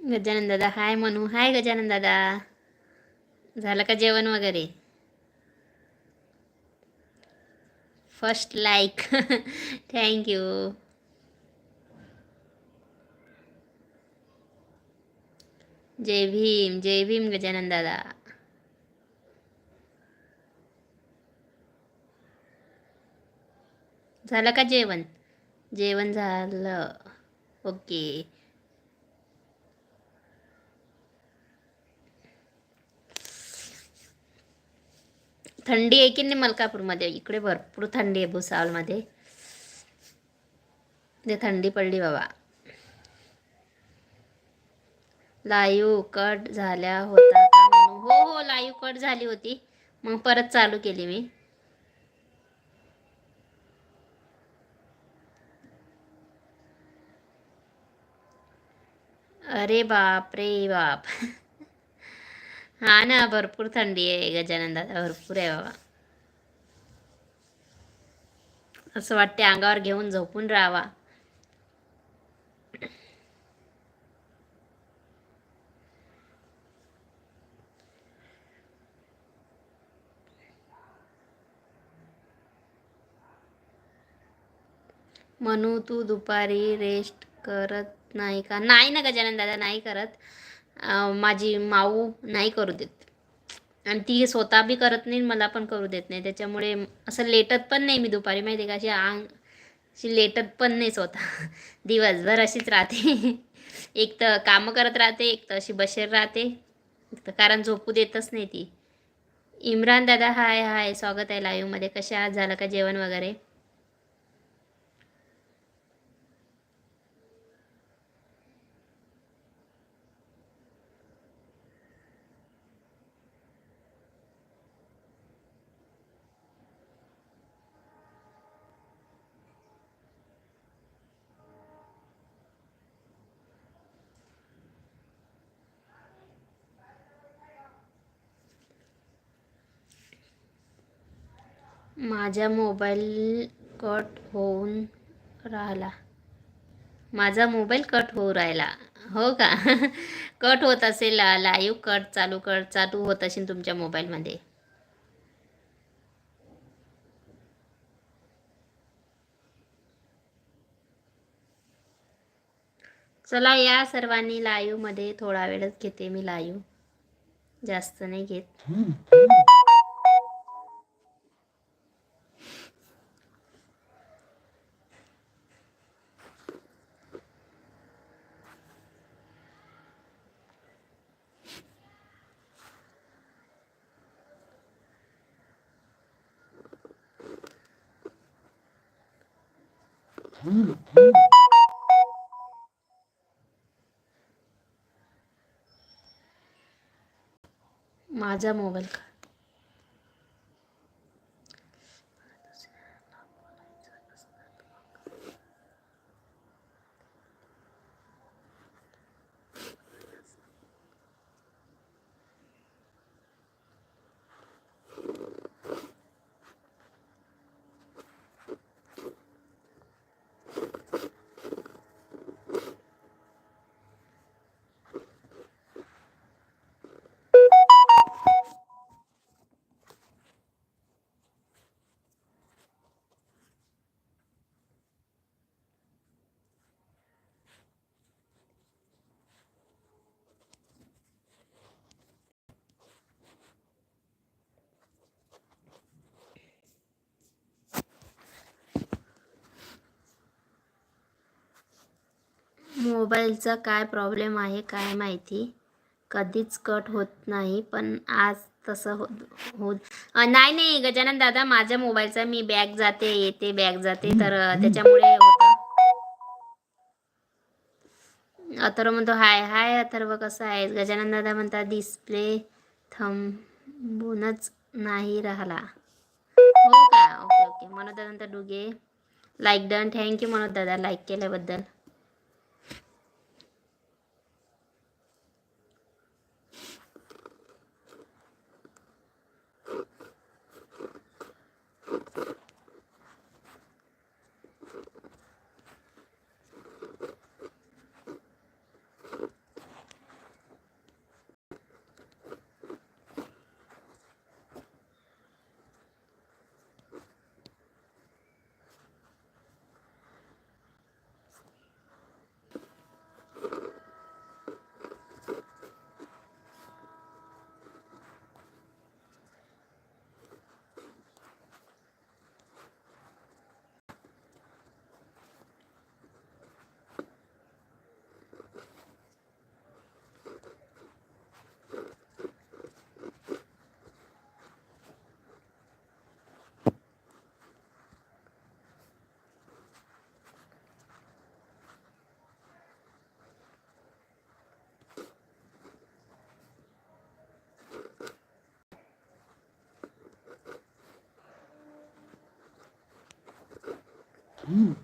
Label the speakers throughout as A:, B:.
A: गजानन दादा हाय म्हणू हाय गजानन दादा झालं का जेवण वगैरे? फर्स्ट लाईक थँक्यू जय भीम. जय भीम गजानन दादा झालं का जेवण? जेवण झालं. ओके थंडी आहे की नाही मलकापूरमध्ये? इकडे भरपूर थंडी आहे भुसावलमध्ये ते थंडी पडली बाबा. लाईव्ह कट झाल्या होता का हो हो लाईव्ह कट झाली होती. मग परत चालू केली मी. अरे बाप रे बाप. हा ना भरपूर थंडी आहे गजानन दादा भरपूर आहे बाबा असं वाटते अंगावर घेऊन झोपून राहावा म्हणू तू दुपारी रेस्ट करत नाही का नाही ना गजानन दादा नाही करत माझी माऊ नाही करू देत. आणि ती स्वतः बी करत नाही मला पण करू देत नाही. त्याच्यामुळे असं लेटत पण नाही मी दुपारी. माहिती आहे का? अशी आंग अशी लेटत पण नाही स्वतः. दिवसभर अशीच राहते. एक तर कामं करत राहते एक तर अशी बशेर राहते. एक तर कारण झोपू देतच नाही ती. इम्रान दादा हाय हाय. स्वागत आहे लाईव्हमध्ये कशा आज झालं का जेवण वगैरे? माझा मोबाईल कट होऊन राहिला. माझा मोबाईल कट होऊ राहिला. हो का? कट होत असेल लाईव्ह कट चालू कट चालू होत असेल तुमच्या मोबाईलमध्ये. चला या सर्वांनी लाईव्हमध्ये थोडा वेळच घेते मी लाईव्ह. जास्त नाही घेत. माझा मोबाईल का मोबाईलचा काय प्रॉब्लेम आहे काय माहिती? कधीच कट होत नाही पण आज तसं हो होत नाही नाही गजानन दादा माझ्या मोबाईलचा मी बॅग जाते येते बॅग जाते तर त्याच्यामुळे होतं. अथर्व म्हणतो हाय हाय अथर्व कसं आहे गजानन दादा म्हणतात डिस्प्ले थांबूनच नाही राहिला. हो का? Okay okay. मनोज दादा Duge like done thank you Manoj दादा. लाईक केल्याबद्दल. Thank you. Mm.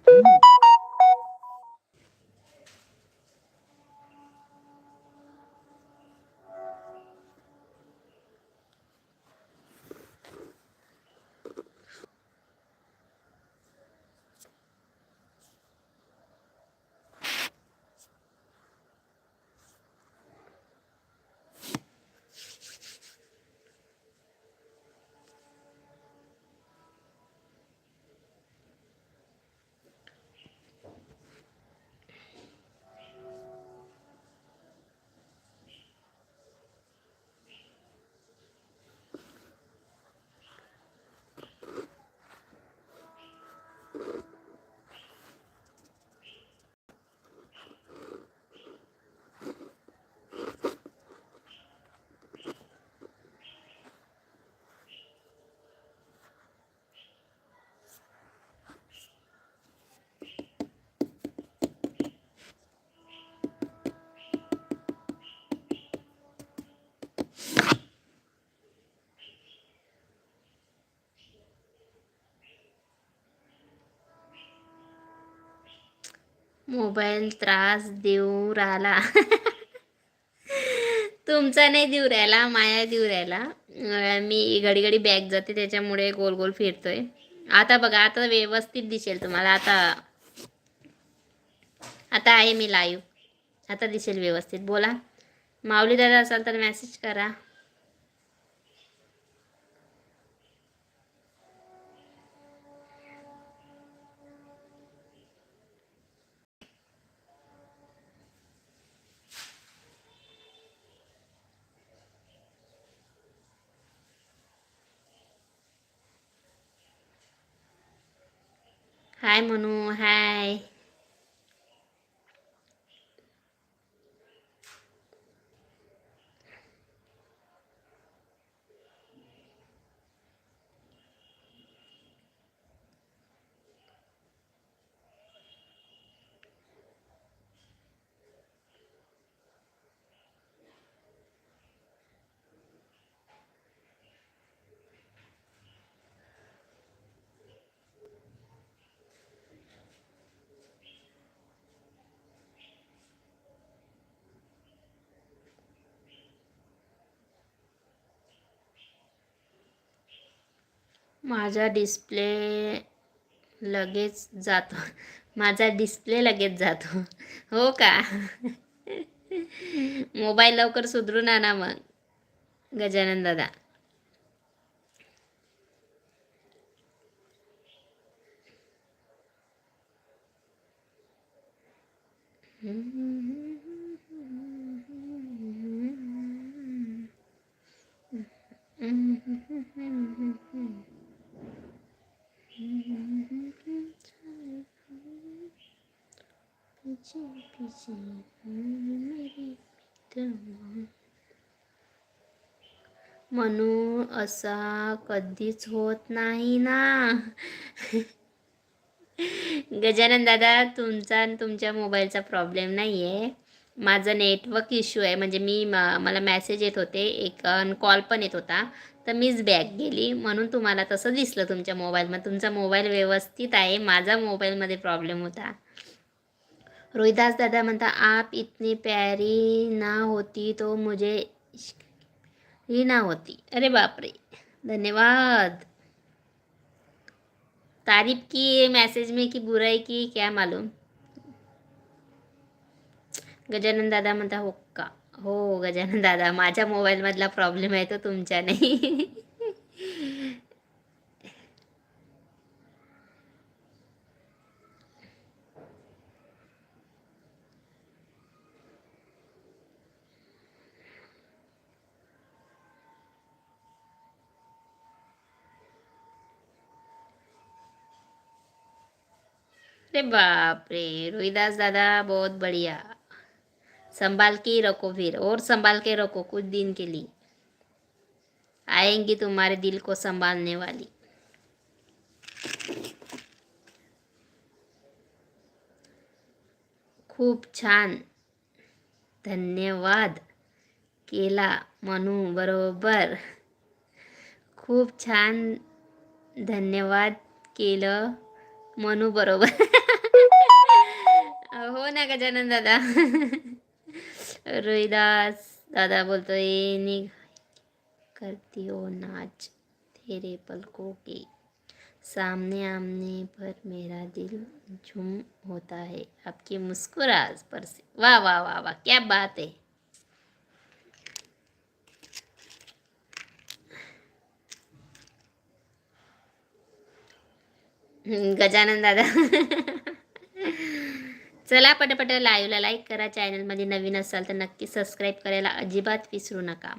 A: मोबाईल त्रास देऊ राहिला. तुमचा नाही देऊ राहिला माया देऊ राहिला. मी घडी घडी बॅग जाते त्याच्यामुळे गोल गोल फिरतोय. आता बघा आता व्यवस्थित दिसेल तुम्हाला. आता आता आहे मी लाईव्ह आता दिसेल व्यवस्थित. बोला. माऊली दादा असाल तर मेसेज करा. हाय म्हणू हाय माझा डिस्प्ले लगेच जातो. माझा डिस्प्ले लगेच जातो. हो का? मोबाईल लवकर सुधरून आणा मग गजानन दादा. पीछे पीछे मेरे म्हणू असा कधीच होत नाही ना. गजानन दादा तुमचा आणि तुमच्या मोबाईलचा प्रॉब्लेम नाही आहे माझं नेटवर्क इश्यू आहे. म्हणजे मी मला मेसेज येत होते. एक कॉल पण येत होता. तर मीच बॅग गेली. म्हणून तुम्हाला तसं दिसलं तुमच्या मोबाईलमध्ये तुमचा मोबाईल व्यवस्थित आहे. माझा मोबाईलमध्ये प्रॉब्लेम होता. रोहिदास दादा म्हणता आप इतनी प्यारी ना होती तो मुझे ही ना होती. अरे बापरे. धन्यवाद. तारीफ की मैसेज में की बुराई की क्या मालूम? गजानन दादा म्हणता हो का? हो गजानन दादा माझ्या मोबाईलमधला प्रॉब्लेम आहे तो तुमच्या नाही अरे बाप रे रोहिदास दादा बहुत बढ़िया. संभाल के ही रखो फिर, और संभाल के रखो कुछ दिन के लिए। आएँगी तुम्हारे दिल को संभालने वाली। खूप छान। धन्यवाद, केला म्हणू बरोबर। खूप छान। धन्यवाद, केलं म्हणू बरोबर। हो ना गजानन दादा? रोहिदास दादा बोलतोय निघ करती हो नाच तेरे पलकों के। सामने आमने पर मेरा दिल झुम होता है। आपकी मुस्कुराहट पर से वाह वाह वाह वाह क्या बात है। हम्म, गजानन दादा। चला पटापट लाईव्हला लाईक करा. चैनल चॅनलमध्ये नवीन असाल तर नक्की सबस्क्राईब करायला अजिबात विसरू नका.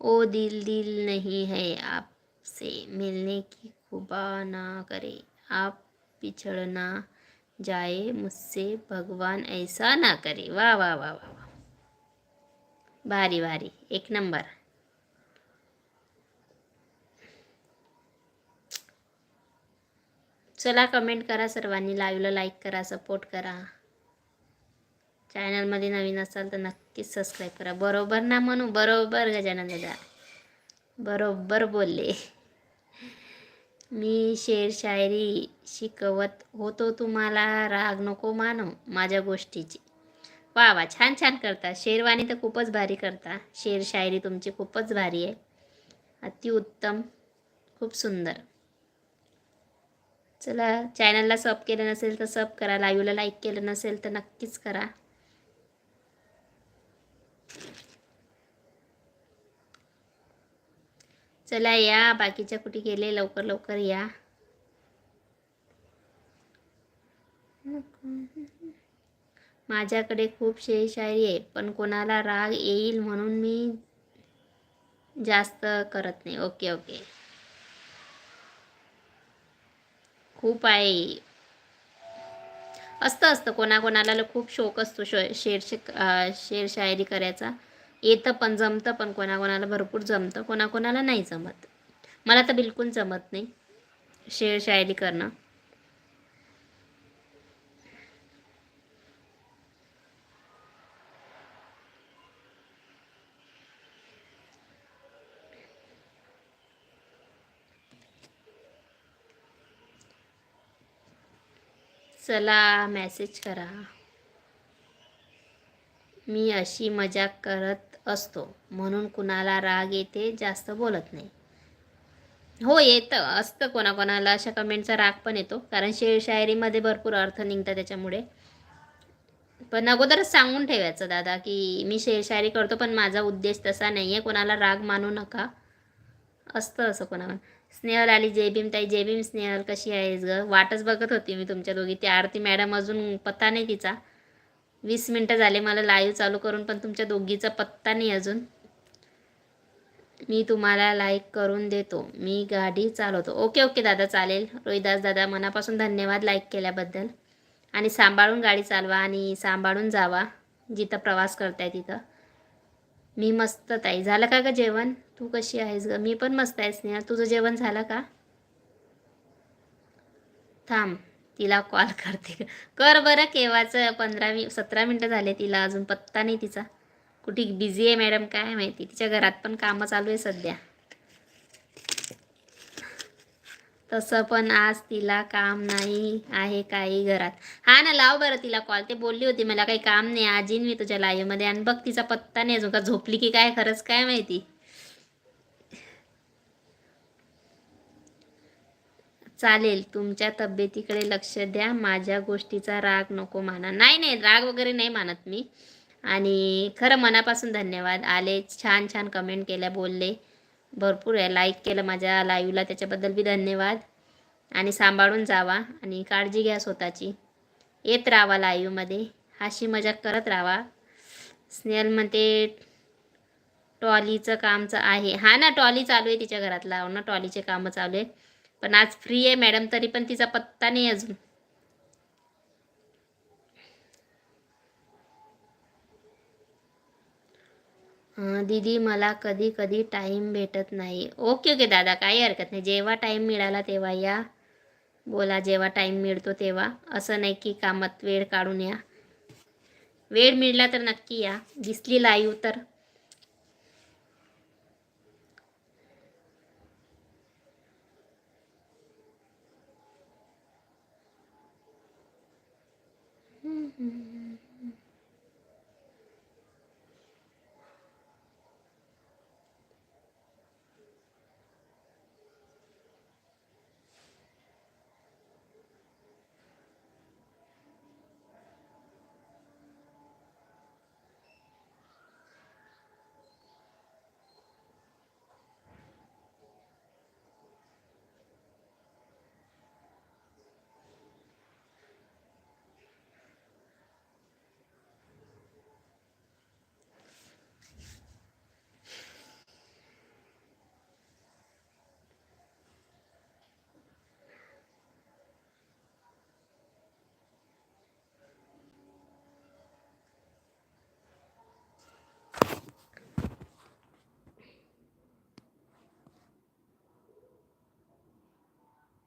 A: ओ दिल दिल नहीं है आपसे मिलने की खुबा ना करे. आप पिछड़ना जाए मुझसे भगवान ऐसा ना करे. वाह वाह वाह वाह वाह. भारी भारी. एक नंबर. चला कमेंट करा. सर्वांनी लाईव्हला लाईक करा. सपोर्ट करा. चॅनलमध्ये नवीन असाल तर नक्कीच सबस्क्राईब करा. बरोबर ना म्हणू बरोबर गजानन दादा बरोबर बोलले. मी शेर शायरी शिकवत होतो तुम्हाला. राग नको मानो माझ्या गोष्टीची. वा वा छान छान करता. शेरवाणी तर खूपच भारी करता. शेर शायरी तुमची खूपच भारी आहे. अतिउत्तम खूप सुंदर. चला चॅनलला सब केलं नसेल तर सब करा. लाईव्हला लाईक केलं नसेल तर नक्कीच करा. चला या बाकीच्या कुठे गेले लवकर लवकर या. माझ्याकडे खूप शेरशायरी आहे पण कोणाला राग येईल म्हणून मी जास्त करत नाही. Okay okay. खूप आहे. असतं असतं. कोणाकोणाला खूप शौक असतो शो शेर शेर शायरी करायचा. येतं पण जमतं पण कोणाकोणाला भरपूर जमतं कोणाकोणाला नाही जमत. मला तर बिलकुल जमत नाही शेर शायरी करणं. चला मेसेज करा. मी अशी मजाक करत असतो. म्हणून कुणाला राग येते जास्त बोलत नाही. हो येतं असतं कोणाकोणाला. अशा कमेंटचा राग पण येतो. कारण शेर शायरीमध्ये भरपूर अर्थ निघतात त्याच्यामुळे. पण अगोदरच सांगून ठेवायचं दादा की मी शेर शायरी करतो पण माझा उद्देश तसा नाही आहे कोणाला राग मानू नका. असतं असं कोणाला स्नेहल आली जेबीम ताई जेबीम स्नेहल कशी आहेस ग? वाटच बघत होती मी तुमच्या दोघी. ती आरती मॅडम अजून पत्ता नाही तिचा. वीस मिनटं झाले मला लाईव्ह चालू करून पण तुमच्या दोघीचा पत्ता नाही अजून. मी तुम्हाला लाईक करून देतो. मी गाडी चालवतो. ओके ओके दादा चालेल. रोहिदास दादा मनापासून धन्यवाद लाईक केल्याबद्दल. आणि सांभाळून गाडी चालवा आणि सांभाळून जावा. जिथं प्रवास करताय तिथं. मी मस्त ताई. झालं का ग जेवण? तू कशी आहेस ग? मी पण मस्त आहे स्नेहा. तुझं जेवण झालं का? थांब. तिला कॉल करते. कर बरं केव्हाचं? पंधरा मी सतरा मिनटं झाले तिला अजून पत्ता नाही तिचा. कुठे बिझी आहे मॅडम काय माहिती? तिच्या घरात पण कामं चालू आहे सध्या. तसं पण आज तिला काम नाही आहे काही घरात. हा ना लाव बरं तिला कॉल ते बोलली होती मला काही काम नाही. आज येईन मी तुझ्या लाईव्हमध्ये आणि बघ तिचा पत्ता नाही अजून. का झोपली की काय? खरंच काय माहिती? चालेल तुमच्या तब्येतीकडे लक्ष द्या. माझ्या गोष्टीचा राग नको माना. नाही नाही राग वगैरे नाही मानत मी. आणि खरं मनापासून धन्यवाद. आले छान छान कमेंट केल्या बोलले. भरपूर आहे. लाईक केलं माझ्या लाईव्हला त्याच्याबद्दल बी धन्यवाद. आणि सांभाळून जावा आणि काळजी घ्या स्वतःची. येत राहावा लाईव्हमध्ये हाशी मजाक करत राहा. स्नेहल म्हणते टॉलीचं कामचं आहे. हा ना टॉली चालू आहे तिच्या घरात लाव हो ना टॉलीचे कामं चालू आहे. पण आज फ्री आहे मॅडम तरी पण तिचा पत्ता नाही अजून. दीदी मला कधी कधी टाईम भेटत नाही. ओके ओके दादा काही हरकत नाही. जेव्हा टाईम मिळाला तेव्हा या. बोला जेव्हा टाईम मिळतो तेव्हा. असं नाही की कामात वेळ काढून या. वेळ मिळला तर नक्की या. दिसली लाईव्ह तर. Mm-hmm.